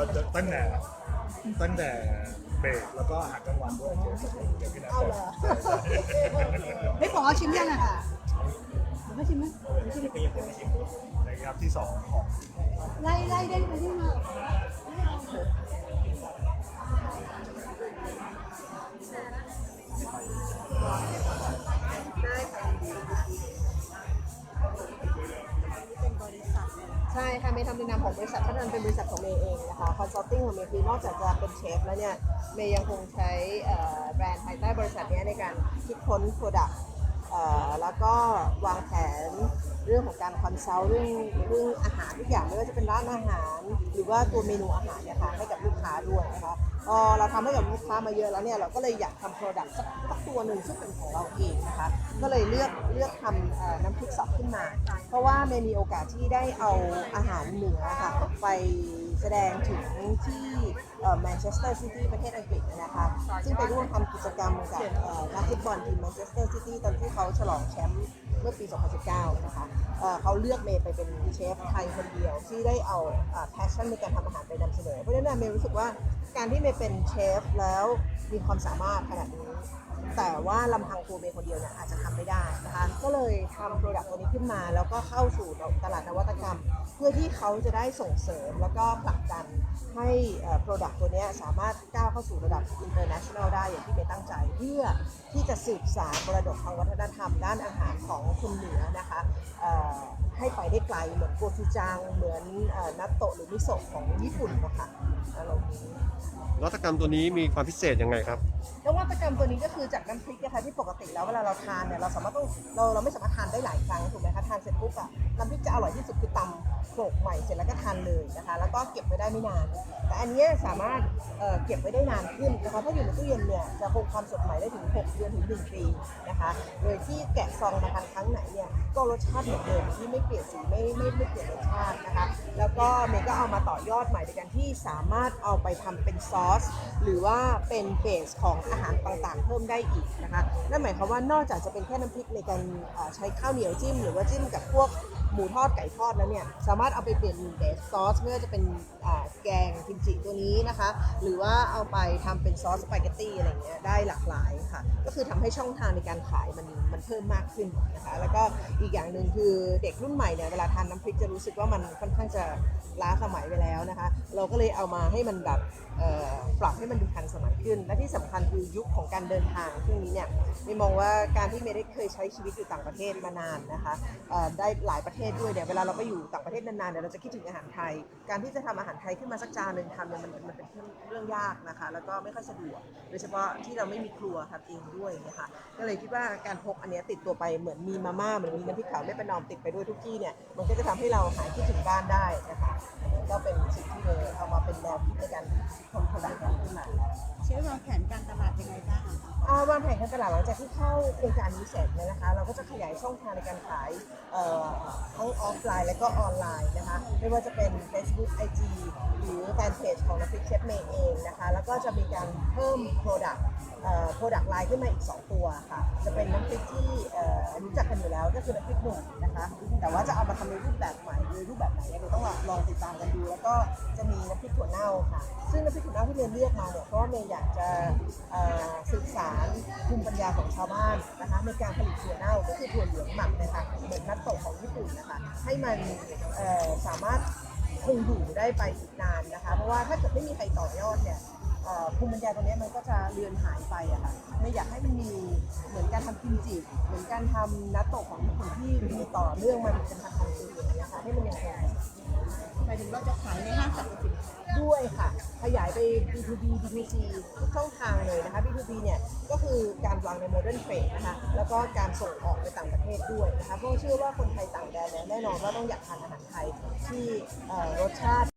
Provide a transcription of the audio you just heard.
ว่าจะตั้งแต่ตั้งแต่เบรกแล้วก็อาหารกลางวันด้วยเดี๋ยวพี่นัทเอาเหรอไม่ขอชิมยังอะค่ะไม่ชิมไหมไม่ชิมนะครับที่สองของไล่ไล่ได้ไปที่มา ใช่ค่ะเมย์ทำในนามของบริษัทพัฒนาเป็นบริษัทของเมย์เองนะคะคอนซัลทิงของเมย์คือนอกจากจะเป็นเชฟแล้วเนี่ยเมย์ยังคงใช้แบรนด์ภายใต้บริษัทนี้ในการคิดค้นโปรดักต์ แล้วก็วางแผนเรื่องของการคอนซัลท์เรื่องเรื่องอาหารทุกอย่างไม่ว่าจะเป็นร้านอาหาร หรือว่าตัวเมนูอาหารเนี่ยค่ะให้กับลูกค้าด้วยนะคะพอเราทำให้กับลูกค้ามาเยอะแล้วเนี่ยเราก็เลยอยากทำ Product สักสักตัวหนึ่งซึ่งเป็นของเราเองนะคะก็เลยเลือกเลือกทำน้ำพริกสับขึ้นมา เพราะว่าเมมีโอกาสที่ได้เอาอาหารเหนือค่ะไปแสดงถึงที่แมนเชสเตอร์ซิตี้ประเทศอังกฤษนะคะซึ่งไปร่วมทำกิจกรรมกับนักฟุตบอลทีมแมนเชสเตอร์ซิตี้ตอนที่ เขาฉลองแชมป์เมื่อปี 2019 นะคะเอ่อเขาเลือกเมย์ไปเป็นเชฟไทยคนเดียว ที่ได้เอาแพชชั่นในการทำอาหารไปนำเสนอ เพราะฉะนั้นเมย์รู้สึกว่า การที่เมย์เป็นเชฟแล้วมีความสามารถขนาดนี้ แต่ว่าลำพังตัวเมย์คนเดียวเนี่ยอาจจะทำไม่ได้นะคะ ก็เลยทำโปรดักต์ตัวนี้ขึ้นมา แล้วก็เข้าสู่ตลาดนวัตกรรม เพื่อที่เขาจะได้ส่งเสริมแล้วก็ผลักดันให้โปรดักต์ตัวนี้สามารถก้าวเข้าสู่ระดับ international ได้อย่างที่เมย์ตั้งใจ เพื่อที่จะสืบสานมรดกทางวัฒนธรรม ด้านอาหารของคนเหนือนะคะให้ไปได้ไกลเหมือนโกจูจังเหมือนนัตโตะหรือมิโซะของญี่ปุ่นนะคะอารมณ์นี้นวัตกรรมตัวนี้มีความพิเศษยังไงครับ นวัตกรรมตัวนี้ก็คือจากน้ำพริกนะคะที่ปกติแล้วเวลาเราทานเนี่ยเราสามารถต้องเราเราไม่สามารถทานได้หลายครั้งถูกไหมคะทานเสร็จปุ๊บอะน้ำพริกจะอร่อยที่สุดคือตำ โขลกใหม่เสร็จแล้วก็ทานเลยนะคะ แล้วก็เก็บไว้ได้ไม่นาน แต่อันนี้สามารถเเก็บไว้ได้นานขึ้นนะคะ ถ้าอยู่ในตู้เย็นเนี่ยจะคงความสดใหม่ได้ถึง 6 เดือนถึง 1 ปีนะคะ โดยที่แกะซองมาทานครั้งไหนเนี่ยก็รสชาติเหมือนเดิมที่ไม่เปลี่ยนสีไม่ไม่ไม่เปลี่ยนรสชาตินะคะ แล้วก็เมย์ก็เอามาต่อยอดใหม่ในการที่สามารถเอาไปทำเป็นซอสหรือว่าเป็นเบสของอาหารต่างๆ เพิ่มได้อีกนะคะนั่นหมายความว่านอกจากจะเป็นแค่น้ำพริกในการใช้ข้าวเหนียวจิ้ม หรือว่าจิ้มกับพวกหมูทอดไก่ทอดแล้วเนี่ยสามารถเอาไปเปลี่ยนเป็นเบสซอสไม่ว่าจะเป็นแกงกิมจิตัวนี้นะคะ หรือว่าเอาไปทำเป็นซอสสปาเกตตี้อะไรเงี้ยได้หลากหลายค่ะ ก็คือทำให้ช่องทางในการขายมันมันเพิ่มมากขึ้นนะคะ แล้วก็อีกอย่างหนึ่งคือเด็กรุ่นใหม่เนี่ยเวลาทานน้ำพริกจะรู้สึกว่ามันค่อนข้างจะล้าสมัยไปแล้วนะคะ เราก็เลยเอามาให้มันแบบปรับให้มันดูทันสมัยขึ้น และที่สำคัญคือยุคของการเดินทางช่วงนี้เนี่ยไม่มองว่าการที่เมย์ได้เคยใช้ชีวิตอยู่ต่างประเทศมานานนะคะได้หลายประเทศด้วยเนี่ยเวลาเราไปอยู่ต่างประเทศนานๆเนี่ยเราจะคิดถึงอาหารไทย การที่จะทำอาหารไทยขึ้นมาสักจานหนึ่งทำเนี่ยมันมันเป็นเรื่องยากนะคะ แล้วก็ไม่ค่อยสะดวก โดยเฉพาะที่เราไม่มีครัวทำเองด้วยนะคะก็เลยคิดว่าการพกอันนี้ติดตัวไปเหมือนมีมาม่าเหมือนมีน้ำพริกเผาไม่ประนอมติดไปด้วยทุกที่เนี่ยมันก็จะทำให้เราหายคิดถึงบ้านได้นะคะก็เป็นสิ่ง เลยเอามาเป็นแนวคิดในการคิดค้นผลิตภัณฑ์ขึ้นมาเชฟวางแผนการตลาดยังไงบ้างอะคะอ่าวางแผนการตลาดหลังจากที่เข้าโครงการนี้เสร็จเนี่ยนะคะ เราก็จะขยายช่องทางในการขายเอ่อทั้งออฟไลน์และก็ออนไลน์นะคะ ไม่ว่าจะเป็น Facebook IG หรือแฟนเพจของน้ำพริกเชฟเมย์เองนะคะ แล้วก็จะมีการเพิ่ม Product เอ่อ Product Line ขึ้นมาอีก 2 ตัวค่ะ จะเป็นน้ำพริกที่เอ่อรู้จักกันอยู่แล้วก็คือน้ำพริกหนุ่มนะคะ แต่ว่าจะเอามาทำในรูปแบบใหม่ในรูปแบบไหนเนี่ยเราต้องลองติดตามกันดู แล้วก็จะมีน้ำพริกถั่วเน่าค่ะ ซึ่งน้ำพริกถั่วเน่าที่เมย์เลือกมาเนี่ยเพราะว่าเมย์อยากจะเอ่อสืบสารภูมิปัญญาของชาวบ้านนะคะในการผลิตถั่วเน่าก็คือถั่วเหลืองหมักนะคะเหมือนนัตโตะของญี่ปุ่นนะคะให้มันสามารถคงอยู่ได้ไปอีกนานนะคะ เพราะว่าถ้าเกิดไม่มีใครต่อยอดเนี่ยภูมิปัญญาตรงนี้มันก็จะเลือนหายไปอะค่ะไม่อยากให้มันมีเหมือนการทำกิมจิเหมือนการทำนัตโตะของญี่ปุ่นที่มีต่อเนื่องมาเป็นพันๆปีอย่างเงี้ยค่ะให้มันยังคง เราจะขายในห้างสรรพสินค้าด้วยค่ะ ขยายไป B2B B2C ทุกช่องทางเลยนะคะ B2B เนี่ยก็คือการวางในโมเดิร์นเทรดนะคะ แล้วก็การส่งออกไปต่างประเทศด้วยนะคะ เพราะเชื่อว่าคนไทยต่างแดนเนี่ยแน่นอนว่าต้องอยากทานอาหารไทยที่รสชาติ